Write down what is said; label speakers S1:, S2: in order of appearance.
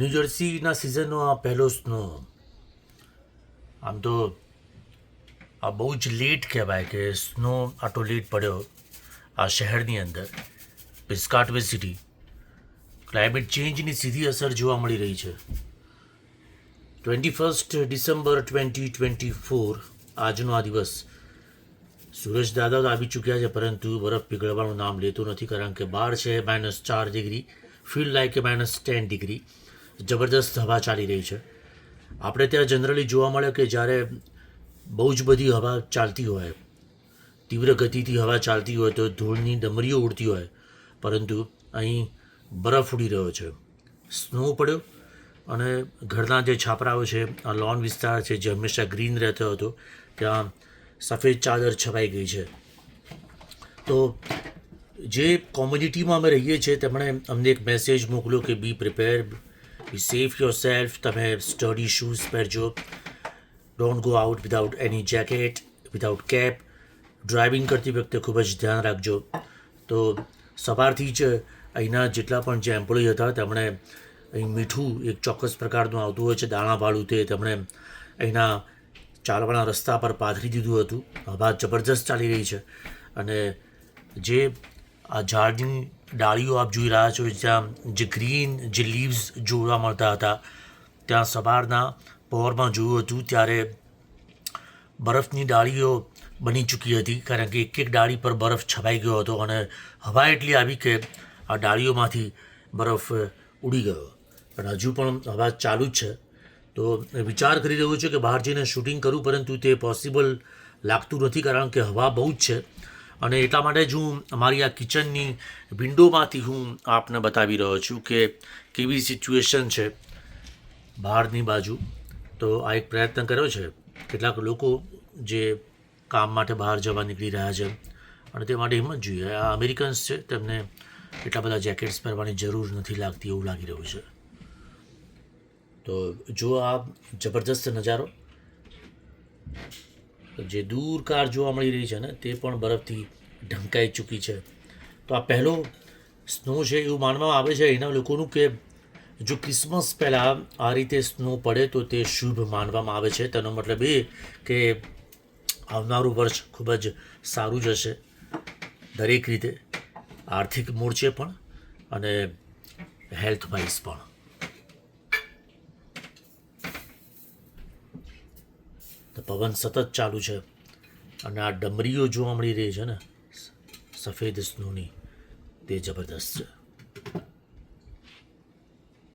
S1: ન્યૂજર્સીના સિઝનનો આ પહેલો સ્નો આમ તો આ બહુ જ લેટ કહેવાય કે સ્નો આટલો લેટ પડ્યો આ શહેરની અંદર. પિસ્કાટવે સિટી ક્લાઇમેટ ચેન્જની સીધી અસર જોવા મળી રહી છે. Twenty first December twenty twenty four આજનો આ દિવસ. સૂરજ દાદા તો આવી ચૂક્યા છે, પરંતુ બરફ પીગળવાનું નામ લેતું નથી, કારણ કે બહાર છે માઇનસ ચાર degree feel like a minus ten degree જબરદસ્ત હવા ચાલી રહી છે. આપણે ત્યાં જનરલી જોવા મળે કે જ્યારે બહુ જ બધી હવા ચાલતી હોય, તીવ્ર ગતિથી હવા ચાલતી હોય તો ધૂળની ડમરીઓ ઉડતી હોય, પરંતુ અહીં બરફ ઉડી રહ્યો છે. સ્નો પડ્યો અને ઘરના જે છાપરાઓ છે, આ લોન વિસ્તાર છે જે હંમેશા ગ્રીન રહેતો હતો, ત્યાં સફેદ ચાદર છવાઈ ગઈ છે. તો જે કોમ્યુનિટીમાં અમે રહીએ છીએ, તેમણે અમને એક મેસેજ મોકલ્યો કે be prepare be safe yourself તમે sturdy shoes પહેરજો don't go out without any jacket without cap driving કરતી વખતે ખૂબ જ ધ્યાન રાખજો તો સવારથી જ અહીંના જેટલા પણ જે એમ્પ્લોય હતા, તેમણે અહીં મીઠું એક ચોક્કસ પ્રકારનું આવતું હોય છે દાણાવાળું તે તેમણે અહીંના ચાલવાના રસ્તા પર પાથરી દીધું હતું. હવા જબરજસ્ત ચાલી રહી છે. અને જે આ ઝાડની ડાળીઓ આપ જોઈ રહ્યા છો જ્યાં જે ગ્રીન જે લીવ્સ જોવા મળતા હતા, ત્યાં સવારના પહોરમાં જોયું હતું ત્યારે બરફની ડાળીઓ બની ચૂકી હતી, કારણ કે એક એક ડાળી પર બરફ છવાઈ ગયો હતો અને હવા એટલી આવી કે આ ડાળીઓમાંથી બરફ ઉડી ગયો. પણ હજુ પણ હવા ચાલુ જ છે. તો વિચાર કરી રહ્યો છું કે બહાર જઈને શૂટિંગ કરું, પરંતુ તે પોસિબલ લાગતું નથી કારણ કે હવા બહુ જ છે. અને એટલા માટે જ હું અમારી આ કિચનની વિન્ડોમાંથી હું આપને બતાવી રહ્યો છું કે કેવી સિચ્યુએશન છે બહારની બાજુ. તો આ એક પ્રયત્ન કર્યો છે. કેટલાક લોકો જે કામ માટે બહાર જવા નીકળી રહ્યા છે અને તે માટે હિંમત જોઈએ. આ અમેરિકન્સ છે, તેમને એટલા બધા જેકેટ્સ પહેરવાની જરૂર નથી લાગતી એવું લાગી રહ્યું છે. તો જો આ જબરજસ્ત નજારો જે દૂર કાર જોવા મળી રહી છે ને, તે પણ બરફથી ઢંકાઈ ચૂકી છે. તો આ પહેલો સ્નો છે એવું માનવામાં આવે છે. એના લોકોનું કે જો ક્રિસમસ પહેલાં આ રીતે સ્નો પડે તો તે શુભ માનવામાં આવે છે. તેનો મતલબ એ કે આવનારું વર્ષ ખૂબ જ સારું જશે દરેક રીતે. આર્થિક મોરચે પણ અને હેલ્થ વાઇઝ પણ. તો પવન સતત ચાલુ છે. અને આ ડમરીઓ જોવા મળી રહી છે ને સફેદ સ્નોની. તે જબરદસ્ત છે.